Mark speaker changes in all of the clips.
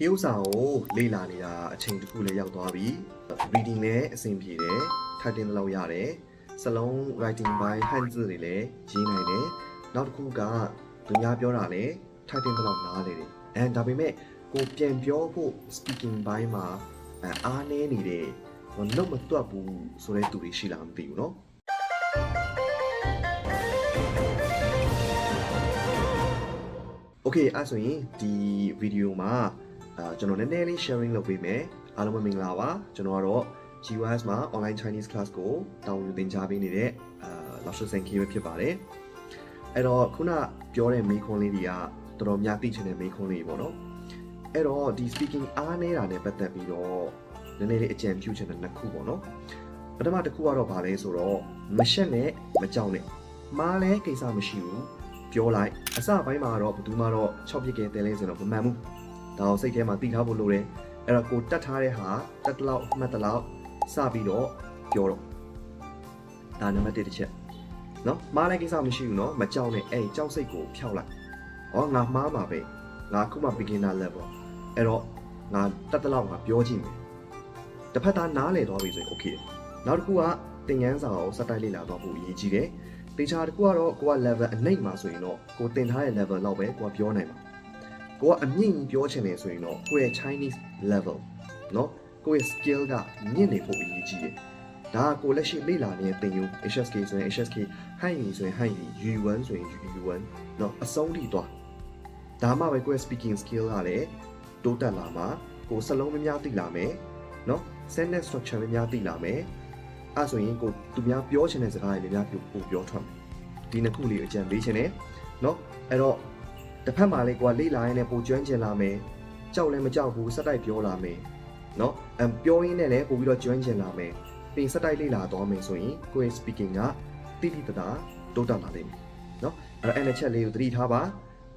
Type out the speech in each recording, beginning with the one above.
Speaker 1: ဒီဥစ္စာကိုလေ့လာနေတာအချိန်တစ်ခုလည်းရောက်သွားပြီ reading လည်းအဆင်ပြေတယ် typing လည်းလုပ်ရတယ်စလုံး writing ဘိုင်းဟန်字တွေလည်းရေးနိုင်တယ်နောက်တစ်ခုကသူများပြောတာလည်း typing တော့နားလေတယ်အဲဒါပေမဲ့ကိုပြန်ပြောဖို့ speaking ဘိုင်းမှာအဲအားနည်းနေတယ်ဟိုလုံးမတွက်ဘူးဆိုတဲ့သူတွေရှိလားမသိဘူးเนาะ โอเคအဲ့ဆိုရင်ဒီဗီဒီယိုမှာ အာကျွန်တော်နည်းနည်းလေး sharing လုပ်ပေးမယ်အားလုံးပဲမင်္ဂလာပါကျွန်တော်ကတော့ GWS မှာ online Chinese class ကိုတောင်းယူသင်ကြားပေးနေတဲ့အာလောက်ရှုစင်ခီပဲဖြစ်ပါတယ်အဲ့တော့ခုနပြောတဲ့မိခွန်းလေးတွေကတော်တော်များသိချင်တဲ့မိခွန်းလေးတွေပေါ့နော်အဲ့တော့ဒီ speaking အားနေတာနဲ့ပတ်သက်ပြီးတော့နည်းနည်းလေးအကြံပြုချင်တဲ့နှစ်ခုပေါ့နော်ပထမတစ်ခုကတော့ဗာလဲဆိုတော့မရှက်နဲ့မကြောက်နဲ့မားလဲကိစ္စမရှိဘူးပြောလိုက်အစပိုင်းမှာတော့ဘယ်သူမှတော့6ပြစ်ကဲတဲလဲဆိုတော့မမှန်ဘူး ဒါအောင်စိတ်ထဲမှာသိထားဖို့လိုတယ်အဲ့တော့ကိုတတ်ထားတဲ့ဟာတက်တလောက်မှတ်တလောက်စပြီးတော့ပြောတော့ဒါနံပါတ်1တစ်ချက်နော်မားလည်းကိစ္စမရှိဘူးနော်မကြောက်နဲ့အဲ့ကြောက်စိတ်ကိုဖျောက်လိုက်ဟောငါမှားမှာပဲငါခုမှ beginner level အဲ့တော့ငါတက်တလောက်ငါပြောကြည့်မယ်တစ်ဖက်သားနားလည်သွားပြီဆိုရင် okay နောက်တစ်ခုကသင်ငန်းစာကိုစက်တိုက်လေ့လာသွားဖို့အရေးကြီးတယ်တေချာတစ်ခုကတော့ကိုက level အနှိမ့်မှာဆိုရင်တော့ကိုတင်ထားတဲ့ level လောက်ပဲကိုကပြောနိုင်မှာ ကိုကအမြင့်ကြီးပြောချင်တယ်ဆိုရင်တော့ကိုရဲ့ Chinese level เนาะကိုရဲ့ skill ကမြင့်နေဖို့အရေးကြီးတယ်ဒါကကိုလက်ရှိလေ့လာနေတဲ့သင်ယူ HSK ဆိုရင် HSK ဟန်ယူဆိုရင်ဟန်ယူ U1 ဆိုရင် U1 เนาะအဆုံးထိသွားဒါမှပဲကိုရဲ့ speaking skill ကလည်းတိုးတက်လာမှာကိုစလုံးများများသိလာမယ်เนาะ sentence structure များများသိလာမယ် အဲ့ဆိုရင်ကိုသူများပြောချင်တဲ့စကားတွေများများပြောပို့ပြောထွက်မယ်ဒီနှစ်ခုလေးအကြံပေးချင်တယ်เนาะအဲ့တော့ တဖက်မှာလေကွာလေးလာရင်လည်းပိုကျွမ်းကျင်လာမယ်ကြောက်လည်းမကြောက်ဘူးစက်တိုက်ပြောလာမယ်เนาะအမ်ပြောရင်းနဲ့လည်းပိုပြီးတော့ကျွမ်းကျင်လာမယ်ပြင်စက်တိုက်လေးလာသွားမယ်ဆိုရင်ကိုယ် speaking ကတိတိတသာတိုးတက်လာလိမ့်မယ်เนาะအဲ့ဒါအဲ့တစ်ချက်လေးကိုသတိထားပါ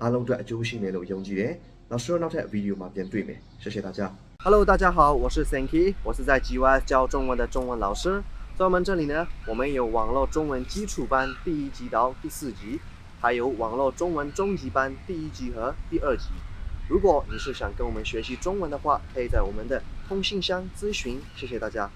Speaker 1: အားလုံးအတွက်အကျိုးရှိမယ်လို့ယုံကြည်တယ်နောက်ဆုံးနောက်ထပ်ဗီဒီယိုမှာပြန်တွေ့မယ်ဆက်ဆက်ကြကြ Hello，大家好，我是 Sanky，我是在 GY 教中文的中文老师。在我们这里呢，我们有网络中文基础班第一级到第四级，还有网络中文中级班第一级和第二级。如果你是想跟我们学习中文的话，可以在我们的通信箱咨询。谢谢大家。